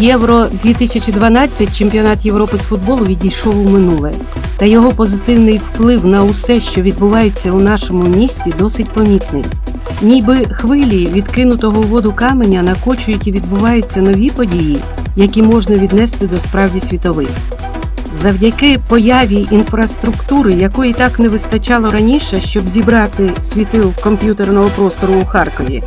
Євро 2012 чемпіонат Європи з футболу відійшов у минуле. Та його позитивний вплив на усе, що відбувається у нашому місті, досить помітний. Ніби хвилі відкинутого у воду каменя накочують і відбуваються нові події, які можна віднести до справді світових. Завдяки появі інфраструктури, якої так не вистачало раніше, щоб зібрати світил комп'ютерного простору у Харкові,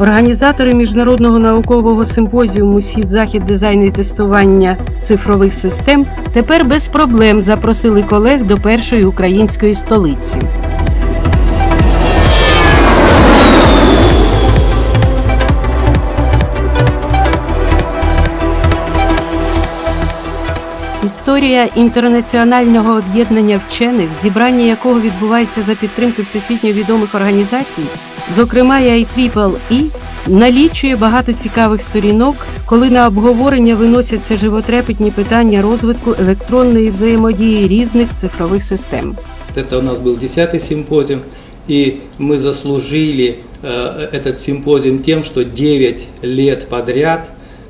організатори міжнародного наукового симпозіуму Схід-Захід дизайн і тестування цифрових систем тепер без проблем запросили колег до першої української столиці. Історія інтернаціонального об'єднання вчених, зібрання якого відбувається за підтримки всесвітньо відомих організацій, зокрема і IEEE, налічує багато цікавих сторінок, коли на обговорення виносяться животрепетні питання розвитку електронної взаємодії різних цифрових систем. Это у нас был 10-й симпозиум, и мы заслужили э, этот симпозиум тем, что 9 лет подряд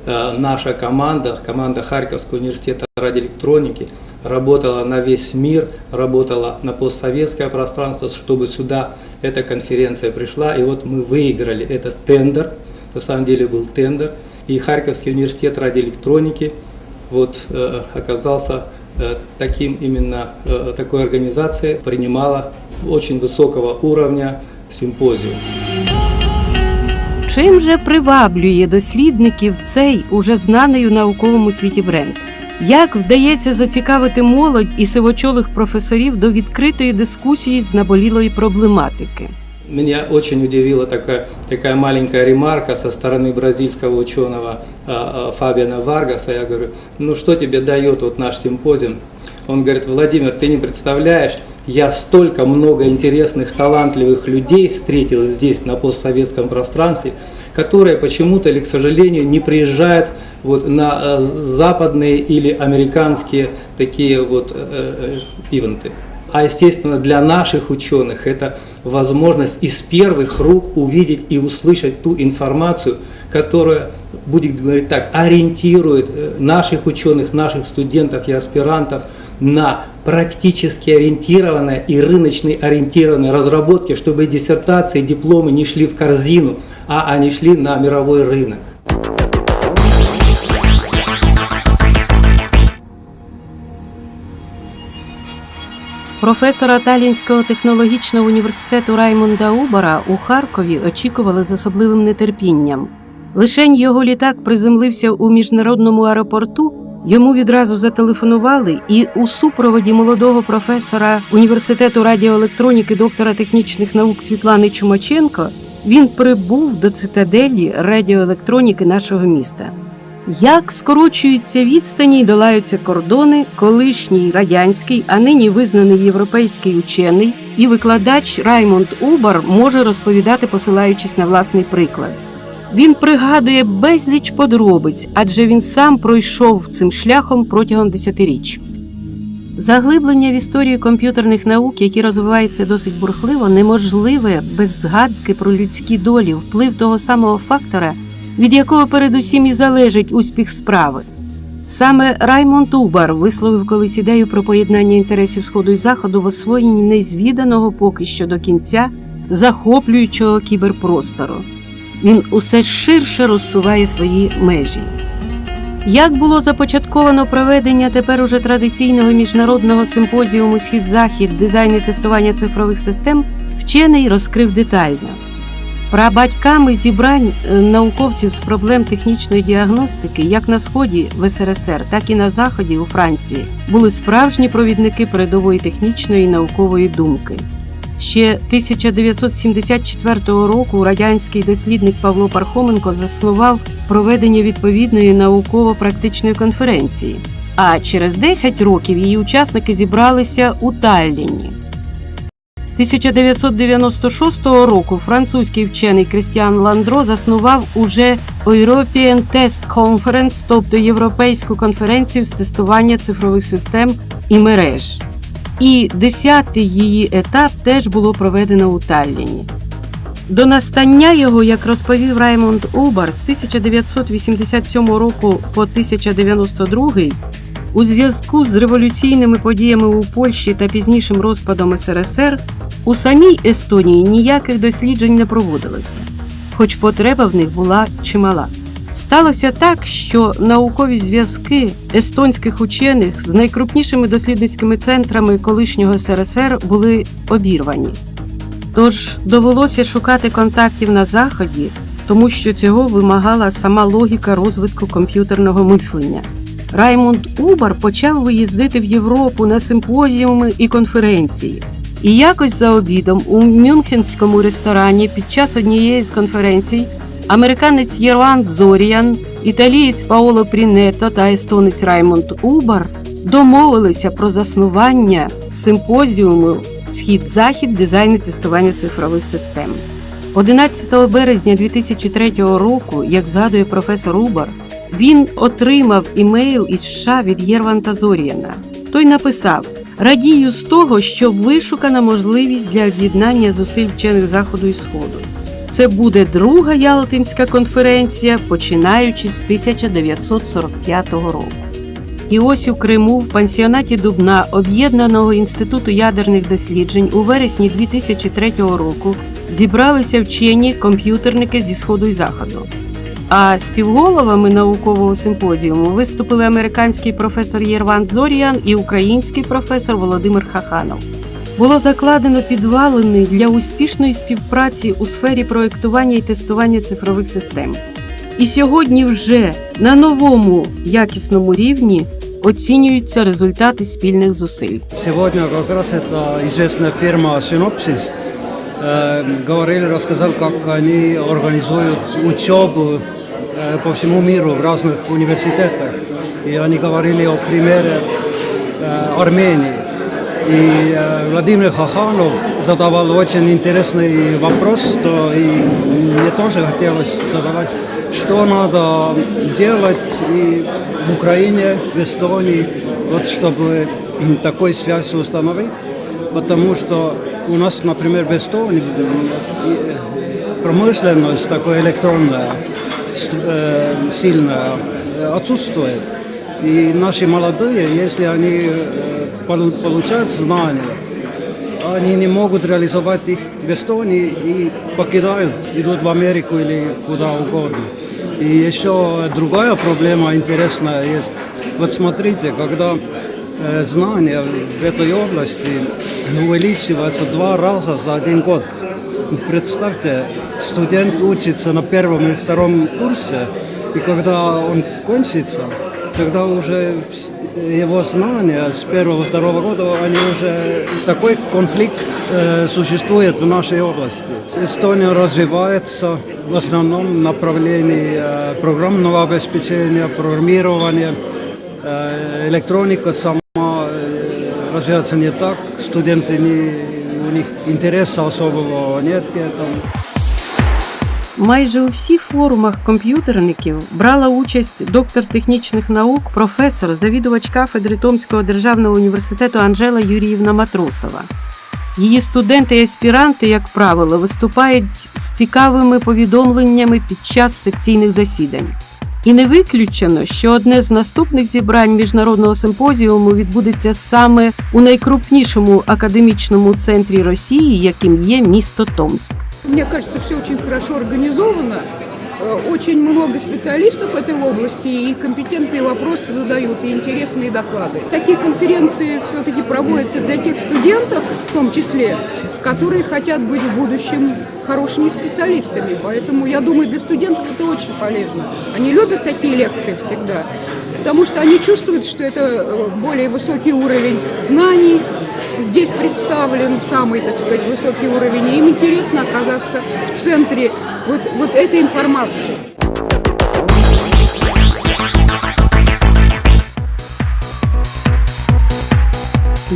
э, наша команда, команда Харьковского университета радиоэлектроники, работала на весь мир, работала на постсоветское пространство, чтобы сюда эта конференция пришла. И вот мы выиграли этот тендер, на самом деле был тендер, и Харьковский университет радиоэлектроники вот, э, оказался э, таким именно э, такой организацией, принимала очень высокого уровня симпозиум. Чим же приваблює дослідників цей уже знаний у науковому світі бренд? Як вдається зацікавити молодь і сивочолих професорів до відкритої дискусії з наболілої проблематики? Меня очень удивила такая, такая маленькая ремарка со стороны бразильского ученого а, а, Фабиана Варгаса. Я говорю, ну что тебе дает вот наш симпозиум? Он говорит, Владимир, ты не представляешь, я столько много интересных, талантливых людей встретил здесь, на постсоветском пространстве, которые почему-то или, к сожалению, не приезжают вот на э, западные или американские такие вот э, э, ивенты. А естественно для наших ученых это возможность из первых рук увидеть и услышать ту информацию, которая будет говорить так, ориентирует наших ученых, наших студентов и аспирантов на практически ориентированные и рыночно ориентированные разработки, чтобы диссертации, дипломы не шли в корзину, а они шли на мировой рынок. Професора Талінського технологічного університету Раймонда Убара у Харкові очікували з особливим нетерпінням. Лишень його літак приземлився у міжнародному аеропорту. Йому відразу зателефонували, і у супроводі молодого професора університету радіоелектроніки, доктора технічних наук Світлани Чумаченко він прибув до цитаделі радіоелектроніки нашого міста. Як скорочуються відстані й долаються кордони, колишній радянський, а нині визнаний європейський учений і викладач Раймонд Убар може розповідати, посилаючись на власний приклад. Він пригадує безліч подробиць, адже він сам пройшов цим шляхом протягом десятиріч. Заглиблення в історію комп'ютерних наук, які розвиваються досить бурхливо, неможливе без згадки про людські долі, вплив того самого фактора, від якого передусім і залежить успіх справи. Саме Раймонд Убар висловив колись ідею про поєднання інтересів Сходу і Заходу в освоєнні незвіданого поки що до кінця захоплюючого кіберпростору. Він усе ширше розсуває свої межі. Як було започатковано проведення тепер уже традиційного міжнародного симпозіуму Схід-Захід дизайн і тестування цифрових систем, вчений розкрив детально. Прабатьками зібрань е, науковців з проблем технічної діагностики як на сході в СРСР, так і на заході у Франції були справжні провідники передової технічної і наукової думки. Ще 1974 року радянський дослідник Павло Пархоменко заснував проведення відповідної науково-практичної конференції. А через 10 років її учасники зібралися у Талліні. 1996 року французький вчений Крістіан Ландро заснував уже European Test Conference, тобто Європейську конференцію з тестування цифрових систем і мереж. І десятий її етап теж було проведено у Талліні. До настання його, як розповів Раймонд Убар, з 1987 року по 1092 у зв'язку з революційними подіями у Польщі та пізнішим розпадом СРСР у самій Естонії ніяких досліджень не проводилося, хоч потреба в них була чимала. Сталося так, що наукові зв'язки естонських учених з найкрупнішими дослідницькими центрами колишнього СРСР були обірвані. Тож довелося шукати контактів на заході, тому що цього вимагала сама логіка розвитку комп'ютерного мислення. Раймонд Убар почав виїздити в Європу на симпозіуми і конференції. І якось за обідом у мюнхенському ресторані під час однієї з конференцій американець Єрван Зоріян, італієць Паоло Прінето та естонець Раймонд Убар домовилися про заснування симпозіуму Схід-Захід дизайн і тестування цифрових систем. 11 березня 2003 року, як згадує професор Убар, він отримав імейл із США від Єрванта Зоріяна. Той написав: Радію з того, що вишукана можливість для об'єднання зусиль вчених заходу і сходу. Це буде друга Ялтинська конференція, починаючи з 1945 року. І ось у Криму в пансіонаті Дубна Об'єднаного інституту ядерних досліджень у вересні 2003 року зібралися вчені комп'ютерники зі сходу і заходу. А співголовами наукового симпозіуму виступили американський професор Єрван Зоріян і український професор Володимир Хаханов Було закладено підвалини для успішної співпраці у сфері проєктування і тестування цифрових систем. І сьогодні вже на новому якісному рівні оцінюються результати спільних зусиль. Сегодня как раз эта известная фирма Synopsys э, говорили, рассказал, как они организуют учебу э, по всему миру в разных университетах. И они говорили о примере э, Армении. И э, Владимир Хаханов задавал очень интересный вопрос, что и мне тоже хотелось задавать, что надо делать и в Украине, в Эстонии, вот чтобы такой связь установить, потому что у нас, например, в Эстонии э, промышленность такая электронная, э, сильная, отсутствует. И наши молодые, если они э, получают знания, они не могут реализовать их в Эстонии и покидают, идут в Америку или куда угодно. И еще другая проблема интересная есть. Вот смотрите, когда э, знания в этой области увеличиваются два раза за один год. Представьте, студент учится на первом и втором курсе, и когда он кончится, тогда уже его знания с первого второго года, они уже такой конфликт э, существует в нашей области. Эстония развивается в основном направлении э, программного обеспечения, программирования, Э, электроника сама э, развивается не так, студенты не, у них интереса особого нет к этому. Майже у всіх форумах комп'ютерників брала участь доктор технічних наук, професор, завідувач кафедри Томського державного університету Анжела Юріївна Матросова. Її студенти і аспіранти, як правило, виступають з цікавими повідомленнями під час секційних засідань. І не виключено, що одне з наступних зібрань міжнародного симпозіуму відбудеться саме у найкрупнішому академічному центрі Росії, яким є місто Томськ. Мне кажется, все очень хорошо организовано. Э, Очень много специалистов этой области и компетентные вопросы задают, и интересные доклады. Такие конференции все-таки проводятся для тех студентов, в том числе, которые хотят быть в будущем хорошими специалистами. Поэтому я думаю, для студентов это очень полезно. Они любят такие лекции всегда, потому что они чувствуют, что это э, более высокий уровень знаний, здесь представлен самый, так сказать, высокий уровень. И им интересно оказаться в центре вот, вот этой информации.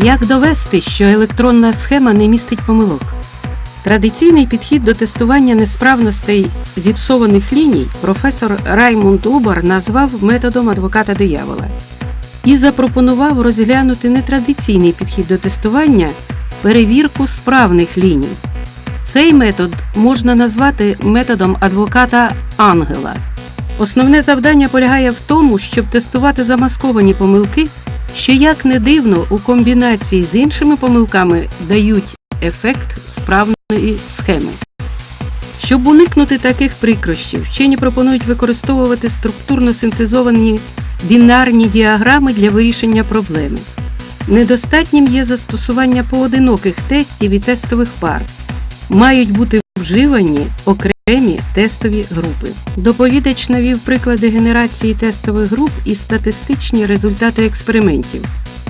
Як довести, що електронна схема не містить помилок? Традиційний підхід до тестування несправностей зіпсованих ліній професор Раймунд Убар назвав методом адвоката диявола і запропонував розглянути нетрадиційний підхід до тестування перевірку справних ліній. Цей метод можна назвати методом адвоката ангела. Основне завдання полягає в тому, щоб тестувати замасковані помилки, що як не дивно у комбінації з іншими помилками дають ефект справної схеми. Щоб уникнути таких прикрощів, вчені пропонують використовувати структурно синтезовані бінарні діаграми для вирішення проблеми. Недостатнім є застосування поодиноких тестів і тестових пар. Мають бути вживані окремі тестові групи. Доповідач навів приклади генерації тестових груп і статистичні результати експериментів.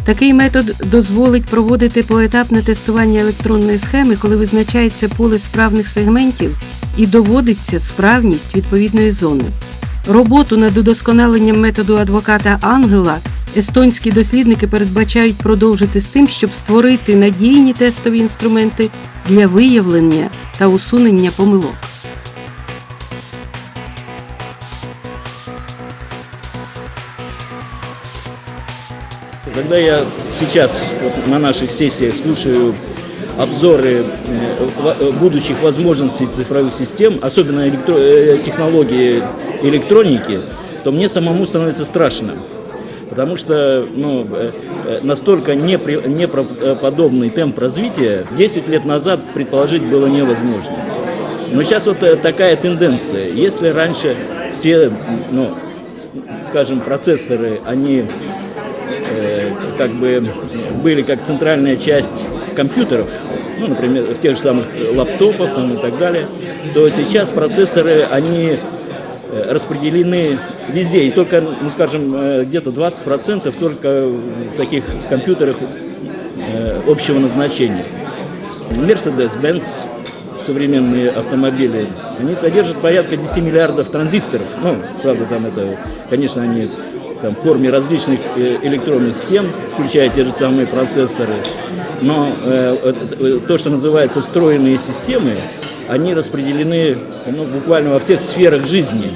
Такий метод дозволить проводити поетапне тестування електронної схеми, коли визначається поле справних сегментів і доводиться справність відповідної зони. Роботу над удосконаленням методу адвоката Ангела естонські дослідники передбачають продовжити з тим, щоб створити надійні тестові інструменти для виявлення та усунення помилок. Когда я сейчас вот на наших сессиях слушаю обзоры э, э, будущих возможностей цифровых систем, особенно электро- э, технологии электроники, то мне самому становится страшно. Потому что ну, настолько неправдоподобный темп развития 10 лет назад предположить было невозможно. Но сейчас вот такая тенденция. Если раньше все, ну, скажем, процессоры, они э, как бы были как центральная часть компьютеров, ну, например, в тех же самых лаптопах там, и так далее, то сейчас процессоры, они э, распределены везде, и только, ну, скажем, э, где-то 20% только в таких компьютерах э, общего назначения. Mercedes-Benz, современные автомобили, они содержат порядка 10 миллиардов транзисторов. Ну, правда, там это, конечно, они там, в форме различных электронных схем, включая те же самые процессоры. Но э, э, то, что называется встроенные системы, они распределены ну, буквально во всех сферах жизни.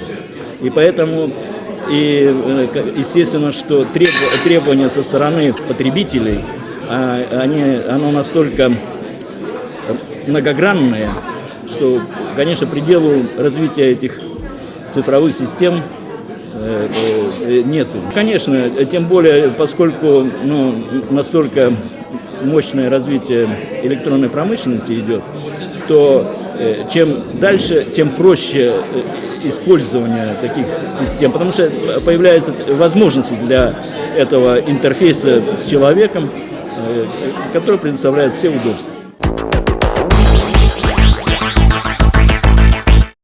И поэтому, и, э, естественно, что требования со стороны потребителей, а, они, оно настолько многогранное, что, конечно, пределу развития этих цифровых систем э, нету. Конечно, тем более, поскольку ну, настолько мощное развитие электронной промышленности идет, то э, чем дальше, тем проще э, использование таких систем, потому что появляются возможности для этого интерфейса с человеком, э, который предоставляет все удобства.